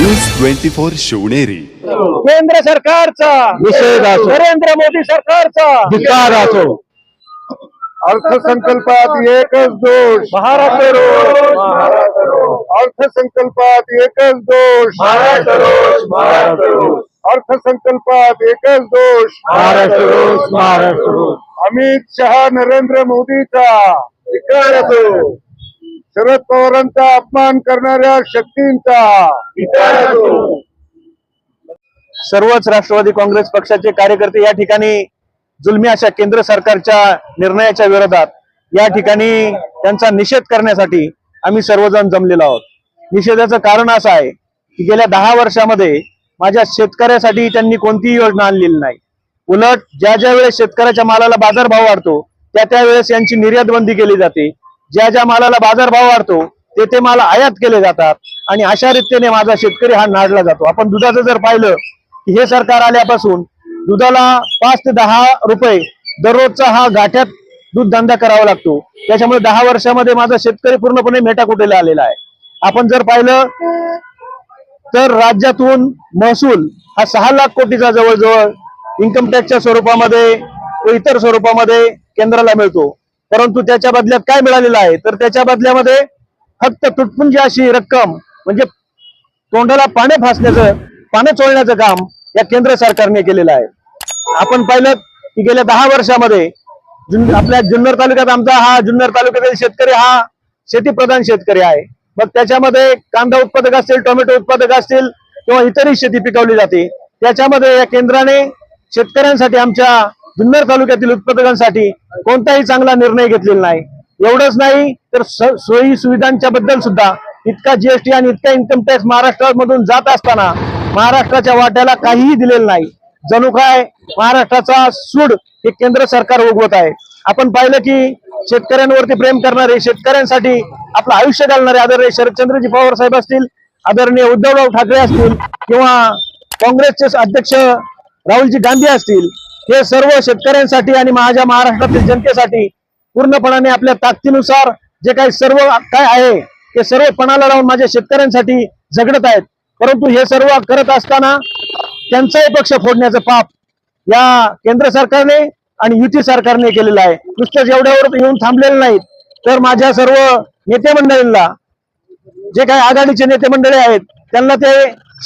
News twenty four Shivneri. केंद्र सरकारचा निषेध असो. नरेंद्र मोदी सरकारचा. धिक्कार असो अर्थसंकल्पात एकच दोष. महाराष्ट्र रोज अर्थसंकल्पात एकच दोष. महाराष्ट्र रोज महाराष्ट्र रोज. अर्थसंकल्पात एकच दोष. महाराष्ट्र रोज महाराष्ट्र रोज. अमित शहा नरेंद्र मोदीचा. धिक्कार असो शरद पवारांचा अपमान करणाऱ्या शक्तींचा. सर्वच राष्ट्रवादी काँग्रेस पक्षाचे कार्यकर्ते या ठिकाणी जुलमी अशा केंद्र सरकारच्या निर्णयाच्या विरोधात या ठिकाणी त्यांचा निषेध करण्यासाठी आम्ही सर्वजण जमलेलो आहोत. निषेधाचं कारण असं आहे की गेल्या दहा वर्षामध्ये माझ्या शेतकऱ्यासाठी त्यांनी कोणतीही योजना आणलेली नाही. उलट ज्या ज्या वेळेस शेतकऱ्याच्या मालाला बाजारभाव वाढतो त्या त्यावेळेस यांची निर्यात बंदी केली जाते. ज्या ज्या मालाला बाजारभाव वाढतो ते ते माल आयात केले जातात आणि अशा रीतीने माझा शेतकरी हा नाडला जातो. आपण दुधाचं जर पाहिलं की हे सरकार आल्यापासून दुधाला पाच ते दहा रुपये दररोजचा हा गाठ्यात दूध धंदा करावा लागतो. त्याच्यामुळे दहा वर्षामध्ये माझा शेतकरी पूर्णपणे मेटाकुटेला आलेला आहे. आपण जर पाहिलं तर राज्यातून महसूल हा सहा लाख कोटीचा जवळजवळ इन्कम टॅक्सच्या स्वरूपामध्ये व इतर स्वरूपामध्ये केंद्राला मिळतो. परंतु त्याच्या बदल्यात काय मिळालेलं आहे? तर त्याच्या बदल्यामध्ये फक्त तुटपुंजी अशी रक्कम म्हणजे तोंडाला पाणी फासण्याचं पाणी चोळण्याचं काम या केंद्र सरकारने केलेलं आहे. आपण पाहिलं की गेल्या दहा वर्षामध्ये जुन आपल्या जुन्नर तालुक्यात आमचा हा जुन्नर तालुक्यातील शेतकरी हा शेतीप्रधान शेतकरी आहे. मग त्याच्यामध्ये कांदा उत्पादक असतील टोमॅटो उत्पादक असतील किंवा इतरही शेती पिकवली जाते. त्याच्यामध्ये या केंद्राने शेतकऱ्यांसाठी आमच्या जुन्नर तालुक्यातील उत्पादकांसाठी कोणताही चांगला निर्णय घेतलेला नाही. एवढंच नाही तर सोयी सुविधांच्या बद्दल सुद्धा इतका जीएसटी आणि इतका इन्कम टॅक्स महाराष्ट्रामधून जात असताना महाराष्ट्राच्या वाट्याला काहीही दिलेलं नाही. जणू काय महाराष्ट्राचा सूड हे केंद्र सरकार उगवत आहे. आपण पाहिलं की शेतकऱ्यांवरती प्रेम करणारे शेतकऱ्यांसाठी आपलं आयुष्य घालणारे आदरणीय शरदचंद्रजी पवार साहेब असतील आदरणीय उद्धवराव ठाकरे असतील किंवा काँग्रेसचे अध्यक्ष राहुलजी गांधी असतील हे सर्व शेतकऱ्यांसाठी आणि माझ्या महाराष्ट्रातील जनतेसाठी पूर्णपणाने आपल्या ताकदीनुसार जे काही सर्व काय आहे ते सर्व पणाला लावून माझ्या शेतकऱ्यांसाठी झगडत आहेत. परंतु हे सर्व करत असताना त्यांचाही पक्ष फोडण्याचं पाप या केंद्र सरकारने आणि युती सरकारने केलेलं आहे. नुसतंच एवढ्यावर येऊन थांबलेलं नाहीत तर माझ्या सर्व नेते मंडळींना जे काही आघाडीचे नेते मंडळी आहेत त्यांना ते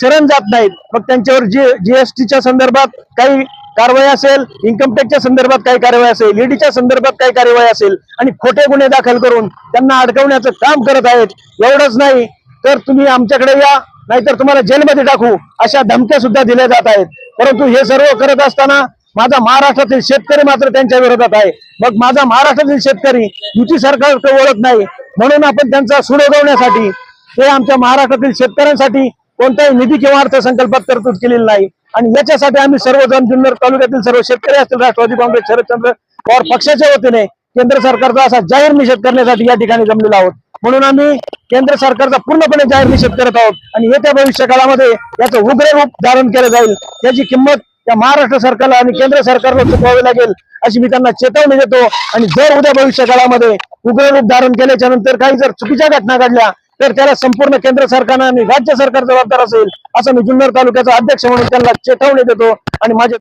शरण जात नाहीत. मग त्यांच्यावर जी जीएसटीच्या संदर्भात काही कारवाई असेल इन्कम टॅक्सच्या संदर्भात काही कारवाई असेल ईडीच्या संदर्भात काही कारवाई असेल आणि खोटे गुन्हे दाखल करून त्यांना अडकवण्याचं काम करत आहेत एवढंच नाही तर तुम्ही आमच्याकडे या नाहीतर तुम्हाला जेलमध्ये टाकू अशा धमक्या सुद्धा दिल्या जात आहेत. परंतु हे सर्व करत असताना माझा महाराष्ट्रातील शेतकरी मात्र त्यांच्या विरोधात आहे. मग माझा महाराष्ट्रातील शेतकरी युती सरकारकडे ओळख नाही म्हणून आपण त्यांचा सुडोगवण्यासाठी ते आमच्या महाराष्ट्रातील शेतकऱ्यांसाठी कोणताही निधी किंवा अर्थसंकल्पात तरतूद केलेली नाही. आणि याच्यासाठी आम्ही सर्वजण जुन्नर तालुक्यातील सर्व शेतकरी असतील राष्ट्रवादी काँग्रेस शरदचंद्र पवार पक्षाच्या वतीने केंद्र सरकारचा असा जाहीर निषेध करण्यासाठी या ठिकाणी जमलेलो आहोत. म्हणून आम्ही केंद्र सरकारचा पूर्णपणे जाहीर निषेध करत आहोत आणि येत्या भविष्य काळामध्ये याचं उग्र रूप धारण केलं जाईल. याची किंमत त्या महाराष्ट्र सरकारला आणि केंद्र सरकारला चुकवावी लागेल अशी मी त्यांना चेतावणी देतो. आणि जर उद्या भविष्य काळामध्ये उग्र रूप धारण केल्याच्यानंतर काही जर चुकीच्या घटना घडल्या तर त्याला संपूर्ण केंद्र सरकारनं आणि राज्य सरकार जबाबदार असेल असं मी जुन्नर तालुक्याचा अध्यक्ष म्हणून त्यांना चेतावणी देतो आणि माझे